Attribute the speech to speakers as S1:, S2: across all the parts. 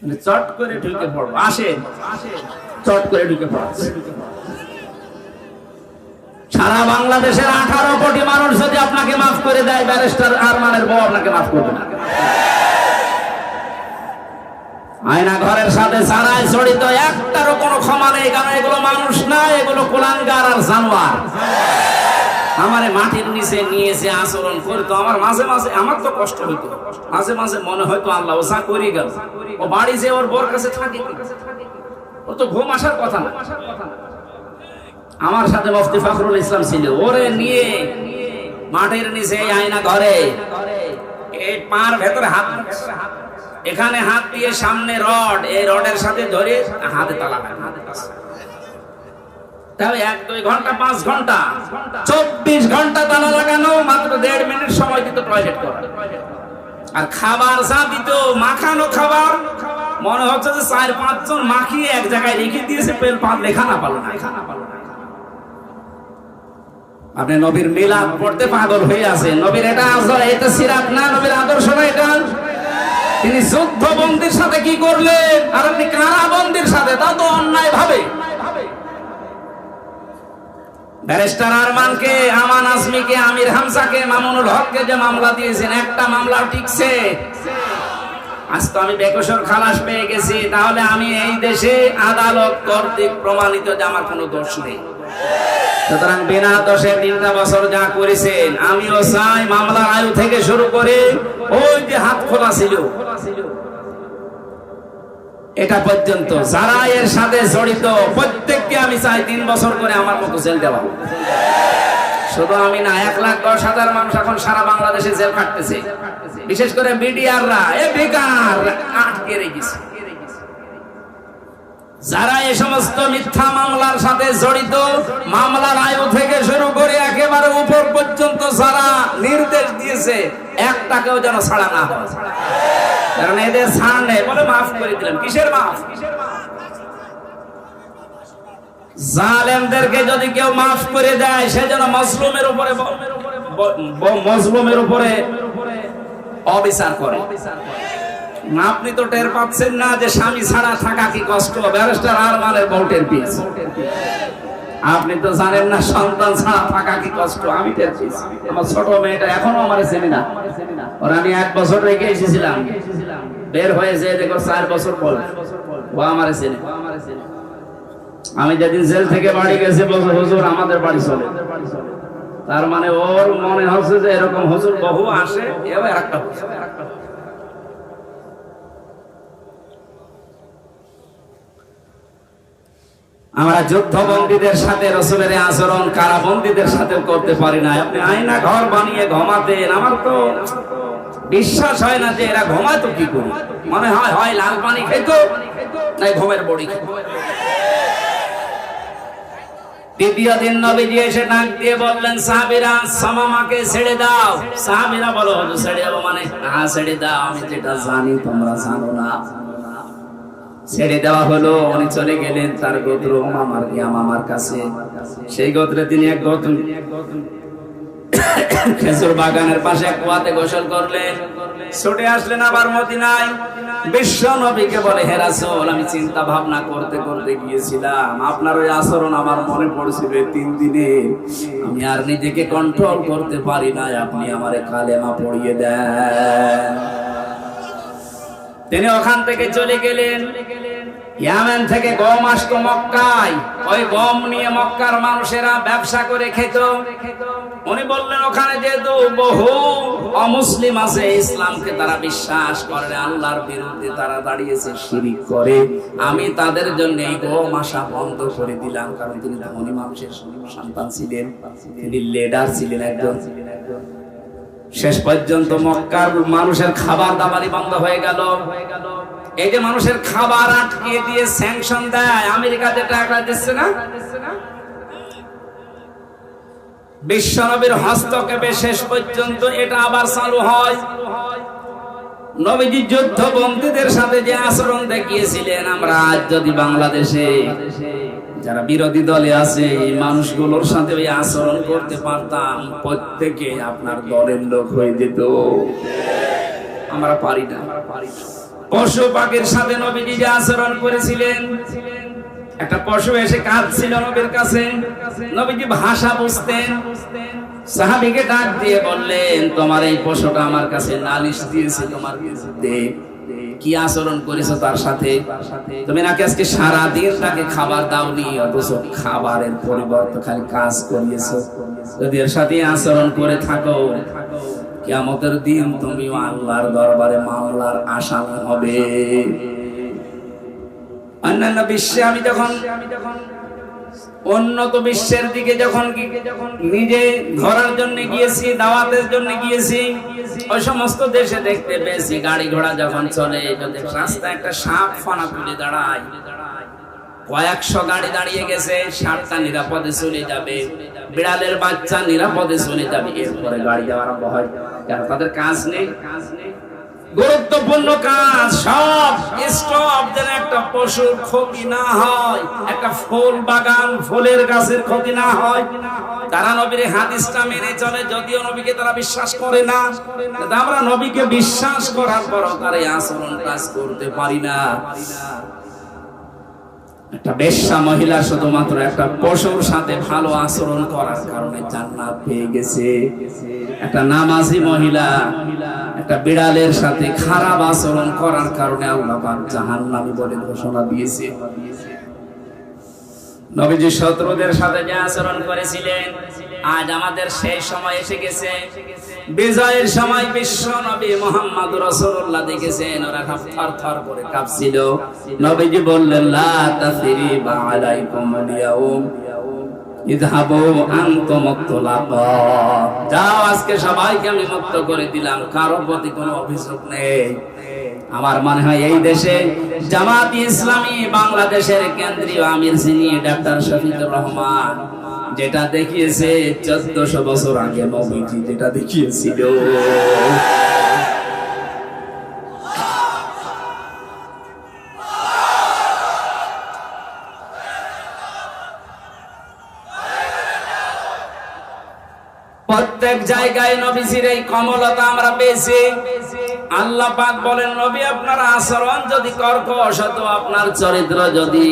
S1: মানে চট করে ঢুকে পড়ব আসেন চট করে ঢুকে পড়াচ্ছে সারা বাংলাদেশের আঠারো কোটি মানুষ যদি আপনাকে মাফ করে দেয়, ব্যারিস্টার আরমানের বউ আপনাকে মাফ করবে না। আয়না ঘরের সাথে সারায় জড়িত, একটারও কোনো ক্ষমা নেই, কারণ এগুলো মানুষ না, এগুলো কোলাঙ্গার আর জানোয়ার। আমারে মাটির নিচে নিয়েছে আচরণ করতো। আমার মাঝে মাঝে, আমার তো কষ্ট হইতো। মাঝে মাঝে মনে হয়তো আল্লাহ ও যা করে গেল। ও বাড়ি যে ওর বোর কাছে থাকে ও তো ঘুম আসার কথা না। আমার সাথে মুফতি ফখরুল ইসলাম ছিল। ওরে নিয়ে মাটির নিচে আয়না ঘরে এই পার ভেতরে হাত এখানে হাত দিয়ে সামনে রড, এই রডের সাথে ধরে হাতে তালা হাতে তালা। তাহলে এক দুই ঘণ্টা, পাঁচ ঘণ্টা। চব্বিশ ঘণ্টা তালা লাগানো, মাত্র দেড় মিনিট সময় দিত টয়লেট করা। আর খাবার যা দিত, মাখানো খাবার, মনে হচ্ছে যে চার পাঁচজন মাখিয়ে এক জায়গায় রেখে দিয়েছে, পেল পাত লেখা না পালো না। আপনি নবীর মিলাদ পড়তে পাগল হয়ে আছেন। নবীর এটা আসলে এটা সিরাত না, নবীর আদর্শ না এটা? তিনি যুদ্ধ বন্দির সাথে কি করলেন? আর আপনি কারা বন্দির সাথে তা তো অন্যায় ভাবে ব্যারিস্টার আরমানকে, আমান আজমিকে, আমির হামসাকে মামুনুল হককে যে মামলা দিয়েছেন, একটা মামলা টিকছে। আজ তো আমি বেকসর খালাস পেয়ে গেছি, তাহলে আমি এই দেশে আদালত কর্তৃক প্রমাণিত যে আমার কোনো দোষ নেই। সুতরাং বিনা দোষে তিনটা বছর যা করেছেন, আমিও চাই মামলার আয়ু থেকে শুরু করে ওই যে হাত খোলা ছিল। এটা পর্যন্ত। যারা এর সাথে জড়িত, প্রত্যেককে আমি চাই তিন বছর করে আমার মতো জেল দেওয়া শুধু আমি না, এক লাখ দশ হাজার মানুষ এখন সারা বাংলাদেশে জেল খাটতেছে বিশেষ করে মিডিয়াররা এ বেকার, আটকে রেখেছে। যারা এই সমস্ত মিথ্যা মামলার সাথে জড়িত মামলার আয়ু থেকে শুরু করে একেবারে উপর পর্যন্ত যারা নির্দেশ দিয়েছে একটাকেও যেন ছাড়া না কারণ এদের ছাড় নেই বলে মাফ করে দিলাম। কিসের মাফ? জালেমদেরকে যদি কেউ মাফ করে দেয় সে যেন মজলুমের উপরে মজলুমের উপরে অবিচার করে। না, আপনি তো টের পাচ্ছেন না যে স্বামী ছাড়া থাকা কি কষ্ট? ব্যারিস্টার আর মানের ভোটের পিস আপনি তো জানেন না, সন্তান ছাড়া থাকা কি কষ্ট? আমি টের পেয়েছি। আমার ছোট মেয়েটা এখনও আমার চেনে না। ওর আমি এক বছর রেখে এসেছিলাম। বের হয়ে যে দেখো চার বছর পর ও আমার চেনে। আমি যেদিন জেল থেকে বাড়ি গেছি, বলছে, হুজুর, আমাদের বাড়ি চলে। তার মানে ওর মনে হচ্ছে যে এরকম হুজুর বহু আসে এবার একটা আমরা যুদ্ধবন্দীদের সাথে, রসুলের আচরণ কারাবন্দীদের সাথে করতে পারি না আপনি আয়না ঘর বানিয়ে ঘুমাতেন। আমার তো বিশ্বাস হয় না যে এরা ঘুমাতো কি করে। মনে হয় হয় লাল পানি খেত, নাই ঘুমের বড়ি। দ্বিতীয় দিন নবীজি এসে ডাক দিয়ে বললেন, সাহাবিরা, সামামাকে ছেড়ে দাও। সাহাবিরা বলো ছেড়ে যাব মানে? হ্যাঁ ছেড়ে দাও, আমি যেটা জানি তোমরা জানো না। ছেড়ে দেওয়া হলো, উনি চলে গেলেন তার গোত্র মামার মামার কাছে। সেই গোত্রে তিনি এক গোত্র খেজুর বাগানের পাশে এক কুয়াতে গোসল করলেন। ছুটে আসলেন আবার মদিনায়। বিশ্ব নবীকে বলে, হে রাসূল, আমি চিন্তা ভাবনা করতে করতে গিয়েছিলাম। আপনার ওই আচরণ আমার মনে পড়ছিল তিন দিনে। আমি আর নিজেকে কন্ট্রোল করতে পারি না আপনি আমারে কালেমা পড়িয়ে দেন। তিনি ওখান থেকে চলে গেলেন। ইয়ামেন থেকে গম আসতো মক্কায়। ওই গম নিয়ে মক্কার মানুষেরা ব্যবসা করে খেত। উনি বললেন, ওখানে যেহেতু বহু অমুসলিম আছে, ইসলামকে তারা বিশ্বাস করে আল্লাহর বিরুদ্ধে তারা দাঁড়িয়েছে, শিরিক করে। আমি তাদের জন্য এই গম আসা বন্ধ করে দিলাম। কারণ তিনি ধনী মানুষের সন্তান ছিলেন। তিনি লিডার ছিলেন একজন। শেষ পর্যন্ত মক্কার মানুষের খাবার দাবারই বন্ধ হয়ে গেল। এই যে মানুষের খাবার আটকে দিয়ে স্যাংশন দেয় আমেরিকা যে টাকা দিচ্ছে না? বিশ্বনবীর হস্তক্ষেপে শেষ পর্যন্ত এটা আবার চালু হয়। নবীজি যুদ্ধ বন্দীদের সাথে যে আচরণ দেখিয়েছিলেন, আমরা আজ যদি বাংলাদেশে যারা বিরোধী দলে আছে, এই মানুষগুলোর সাথে ওই আচরণ করতে পারতাম, প্রত্যেকে আপনার দলের লোক হয়ে যেত। আমরা পারি না। পশু পাখির সাথে নবীজি যে আচরণ করেছিলেন, একটা পশু এসে কাঁদছিল নবীর কাছে। নবীজি ভাষা বুঝতেন। সাহাবিকে ডাক দিয়ে বললেন, তোমার এই পশুটা আমার কাছে নালিশ দিয়েছে তোমার বিরুদ্ধে। কি আচরণ করেছ তার সাথে? তুমি নাকি আজকে সারা দিন তাকে খাবার দাওনি? অথচ খাবারের পরিবর্তে খালি কাজ করিয়েছো। যদি এর সাথে আচরণ করে থাকো কিয়ামতের দিন তুমি আল্লাহর দরবারে মামলার আসামি হবে। অন্যান্য বিশ্বে আমি যখন উন্নত বিশ্বের দিকে যখন নিজে ধরার জন্য গিয়েছি, দাওয়াতের জন্য গিয়েছি, ওই সমস্ত দেশে দেখতে পেয়েছি, গাড়ি ঘোড়া যখন চলে, যদি রাস্তায় একটা সাপ ফানা তুলে দাঁড়ায়, কয়েকশো গাড়ি দাঁড়িয়ে গেছে, সাপটা নিরাপদে চলে যাবে। বিড়ালের বাচ্চা নিরাপদে চলে যাবে, এরপরে গাড়ি যাওয়া আরম্ভ হয়। কারণ তাদের কাজ নেই। গুরুত্বপূর্ণ কাজ, সব স্টপ যেন একটা পশুর ক্ষতি না হয়, একটা ফুল বাগান, ফুলের গাছের ক্ষতি না হয়। তারা নবীর হাদিসটা মেনে চলে, যদিও নবীকে তারা বিশ্বাস করে না। আমরা নবীকে বিশ্বাস করার পর তার এই আচরণ কাজ করতে পারি না। একটা বেশ্যা মহিলা শুধুমাত্র একটা পশুর সাথে ভালো আচরণ করার কারণে জান্নাত পেয়ে গেছে। একটা নামাজি মহিলা, একটা বিড়ালের সাথে খারাপ আচরণ করার কারণে আল্লাহ জাহান্নামী বলে ঘোষণা দিয়েছে। নবীজি শত্রুদের সাথে যে আচরণ করেছিলেন, আজ আমাদের সেই সময় এসে গেছে। বিজয়ের সময় বিশ্ব নবী মোহাম্মদ রসুল্লাহ দেখেছেন, ওরা সব থর থর করে কাঁপছিল। নবীজি বললেন, লা তাসরিবা আলাইকুম আলিয়াউম ইযহাবু আনতুম মুতলাকা যাও, আজকে সবাইকে আমি মুক্ত করে দিলাম, কারও প্রতি কোনো অভিযোগ নেই। আমার মনে হয় এই দেশে জামাত ইসলামী বাংলাদেশের কেন্দ্রীয় আমির যিনি, ডাক্তার শফিকুর রহমান, যেটা দেখিয়েছে চোদ্দশো বছর আগে নবীজি, যেটা দেখিয়েছিল। প্রত্যেক জায়গায় নবীজির এই কমলতা আমরা পেয়েছি। আল্লাহ পাক বলেন, নবী, আপনার আচরণ যদি কর্কশ হতো, আপনার চরিত্র যদি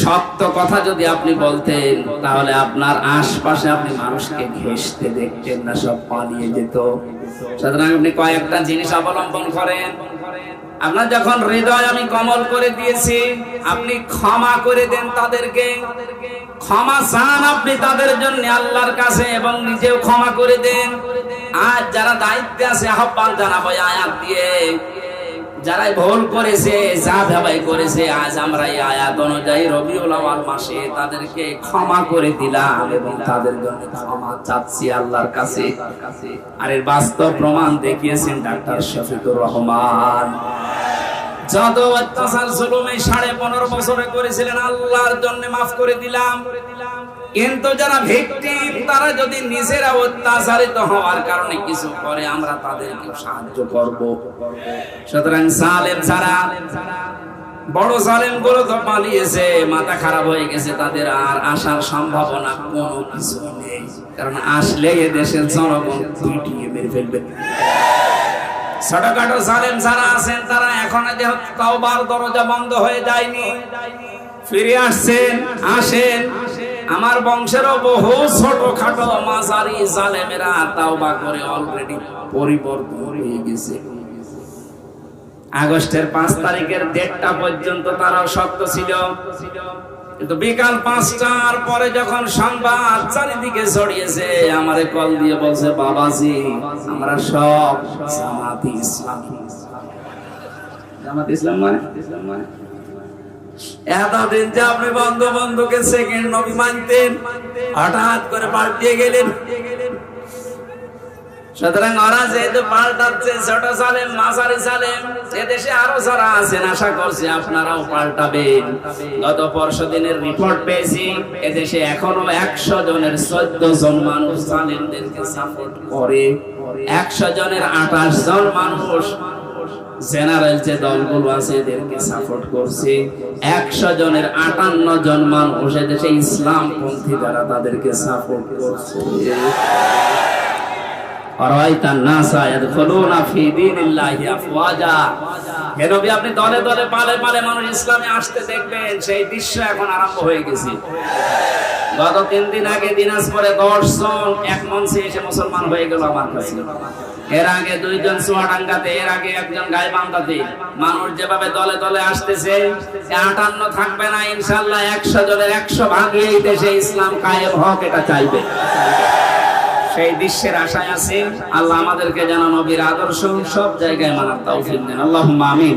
S1: সত্য কথা যদি আপনি বলতেন, তাহলে আপনার আশপাশে আপনি মানুষকে ঘেসতে দেখতেন না, সব পালিয়ে যেত। সুতরাং আপনি কয়েকটা জিনিস অবলম্বন করেন। আপনার যখন হৃদয় আমি কমল করে দিয়েছি, আপনি ক্ষমা করে দেন তাদেরকে। ক্ষমা চান আপনি তাদের জন্য আল্লাহর কাছে এবং নিজেও ক্ষমা করে দেন। আজ যারা দায়িত্বে আছে, আহ্বান জানাব আয়াত দিয়ে। যারাই ভুল করেছে, যা ভাবাই করেছে, আজ আমরা আয়াত অনুযায়ী রবিউল আওয়াল মাসে তাদেরকে ক্ষমা করে দিলাম এবং তাদের জন্য ক্ষমা চাচ্ছি আল্লাহর কাছে। আর এর বাস্তব প্রমাণ দেখিয়েছেন ডাক্তার শফিকুর রহমান। যত অত্যাচার জুলুমে সাড়ে পনেরো বছরে করেছিলেন, আল্লাহর জন্য মাফ করে দিলাম। কিন্তু যারা ভিকটিম, তারা যদি নিজেরা অত্যাচারিত হওয়ার কারণে কিছু করে, আমরা তাদেরকে সাহায্য করব। সুতরাং সালেম ছাড়া বড় জালেমগুলো তো পালিয়েছে, মাথা খারাপ হয়ে গেছে, তাদের আর আসার সম্ভাবনা কোনো কিছু নেই। কারণ আসলে এ দেশের জনগণ ফেলবে। ছোটখাটো জালেম যারা আছেন, তারা এখন দরজা বন্ধ হয়ে যায়নি। ফিরে আসছেন, আসেন। আমার বংশেরও বহু ছোট খাটো মাঝারি জালেমেরা তাওবা করে অলরেডি পরিবর্তন হয়ে গেছে। আগস্টের পাঁচ তারিখের দেড়টা পর্যন্ত তারাও শক্ত ছিল। কিন্তু বিকাল পাঁচটার পরে যখন সংবাদ চারিদিকে ছড়িয়েছে, আমারে কল দিয়ে বলছে, বাবাজি, আমরা সব জামাত ইসলাম। জামাত ইসলাম মানে? ইসলাম মানে এতদিন যে আপনি বন্ধু বন্ধুকে সেকেন্ড নবী মানতেন, হঠাৎ করে পাল্টিয়ে গেলেন। সুতরাং ওরা যেহেতু পাল্টাচ্ছে, ছোট সালেম মাসারি সালেম আরও যারা আছেন, আশা করছি আপনারাও পাল্টাবেন। গত পরশু দিনের রিপোর্ট পেয়েছি এখনও একশো জনের চোদ্দ জন মানুষ সালেমদেরকে সাপোর্ট করে। একশো জনের আঠাশ জন মানুষ জেনারেল যে দলগুলো আছে, এদেরকে সাপোর্ট করছে। একশো জনের আটান্ন জন মানুষ এদেশে ইসলাম পন্থী যারা তাদেরকে সাপোর্ট করছে। মানুষ আসতে দেখবেন, সেই দৃশ্য এখন হয়ে গেছে। গত তিন দিন আগে এক মুসলমান হয়ে গেল আমার কাছে। এর আগে দুইজন চুয়াডাঙ্গাতে, এর আগে একজন গাইবান্ধাতে। মানুষ যেভাবে দলে দলে আসতেছে, আটান্ন থাকবে না ইনশাল্লাহ একশো জনের একশো দেশে ইসলাম কায়েম হক, এটা চাইবে। সেই দৃশ্যের আশায় আছে। আল্লাহ আমাদেরকে যেন নবীর আদর্শ সব জায়গায় মানার তাও ফিরবেন আল্লাহ আমিন।